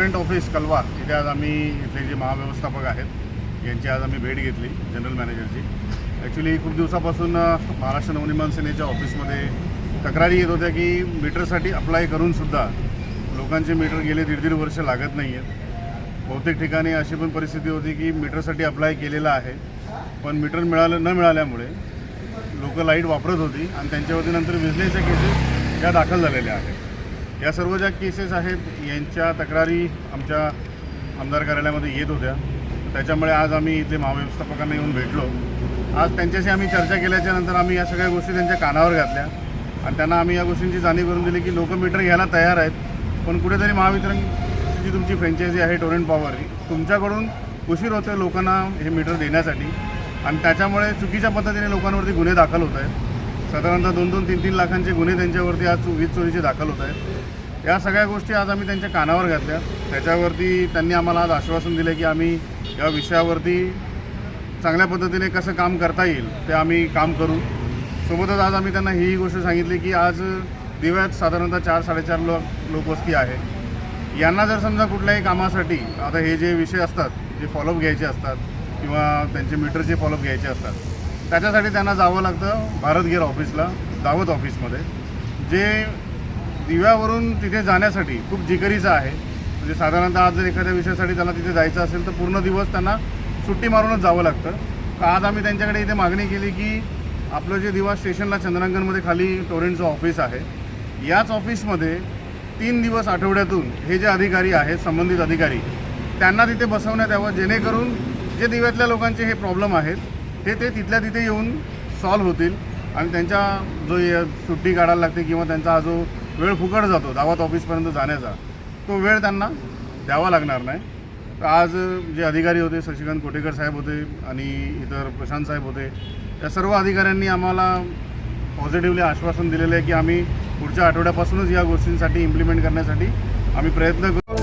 Torrent office कलवा इथे आज आम्ही इथले जे महाव्यवस्थापक आहेत यांची आज आम्ही भेट घेतली जनरल मॅनेजरची ॲक्च्युली खूप दिवसापासून महाराष्ट्र नवनिर्माण सेनेच्या ऑफिसमध्ये तक्रारी येत होत्या की मीटरसाठी अप्लाय करूनसुद्धा लोकांचे मीटर गेले दीड दीड वर्ष लागत नाही आहेत बहुतेक ठिकाणी अशी पण परिस्थिती होती की मीटरसाठी अप्लाय केलेलं आहे पण मीटर मिळालं न मिळाल्यामुळे लोक लाइट वापरत होती आणि त्यांच्यावरती नंतर विजलेच्या केसेस या दाखल झालेल्या आहेत. या सर्व ज्या केसेस आहेत यांच्या तक्रारी आमच्या आमदार कार्यालयामध्ये येत होत्या. त्याच्यामुळे आज आम्ही इथले महाव्यवस्थापकांना येऊन भेटलो. आज त्यांच्याशी आम्ही चर्चा केल्याच्यानंतर आम्ही या सगळ्या गोष्टी त्यांच्या कानावर घातल्या. आणि त्यांना आम्ही या गोष्टींची जाणीव करून दिली की लोक मीटर घ्यायला तयार आहेत पण कुठेतरी महावितरण जी तुमची फ्रँचायझी आहे टोरेंट पॉवर ही तुमच्याकडून उशीर होतो लोकांना हे मीटर देण्यासाठी. आणि त्याच्यामुळे चुकीच्या पद्धतीने लोकांवरती गुन्हे दाखल होत आहेत. साधारणतः दोन दोन तीन तीन लाखांचे गुन्हे त्यांच्यावरती आज वीज चोरीचे दाखल होत आहेत. या सगळ्या गोष्टी आज आम्ही त्यांच्या कानावर घातल्या. त्याच्यावरती त्यांनी आम्हाला आज आश्वासन दिलं की आम्ही या विषयावरती चांगल्या पद्धतीने कसं काम करता येईल ते आम्ही काम करू. सोबतच आज आम्ही त्यांना ही गोष्ट सांगितली की आज दिव्यात साधारणतः चार साडेचार लोक लोकवस्ती आहे. यांना जर समजा कुठल्याही कामासाठी आता हे जे विषय असतात जे फॉलोअप घ्यायचे असतात किंवा त्यांचे मीटरचे फॉलोअप घ्यायचे असतात त्याच्यासाठी त्यांना जावं लागतं भारत गिअर ऑफिसला दावत ऑफिसमध्ये जे दिव्यावरून तिथे जाण्यासाठी खूप जिकरीचं आहे. म्हणजे साधारणतः आज जर एखाद्या विषयासाठी त्याला तिथे जायचं असेल तर पूर्ण दिवस त्यांना सुट्टी मारूनच जावं लागतं. तर आज आम्ही त्यांच्याकडे इथे मागणी केली की आपलं जे दिवा स्टेशनला चंद्रांकनमध्ये खाली टोरेंटचं ऑफिस आहे याच ऑफिसमध्ये तीन दिवस आठवड्यातून हे जे अधिकारी आहेत संबंधित अधिकारी त्यांना तिथे बसवण्यात यावं जेणेकरून जे दिव्यातल्या लोकांचे हे प्रॉब्लेम आहेत हे ते तिथल्या तिथे येऊन सॉल्व्ह होतील आणि त्यांच्या जो ये- सुट्टी काढायला लागते किंवा त्यांचा हा जो वेळ फुकट जातो दावत ऑफिसपर्यंत जाण्याचा. तो वेळ त्यांना द्यावा लागणार नाही. तर आज जे अधिकारी होते शशिकांत कोटेकर साहेब होते आणि इतर प्रशांत साहेब होते या सर्व अधिकाऱ्यांनी आम्हाला पॉझिटिव्हली आश्वासन दिलेलं आहे की आम्ही पुढच्या आठवड्यापासूनच या गोष्टींसाठी इम्प्लिमेंट करण्यासाठी आम्ही प्रयत्न करू.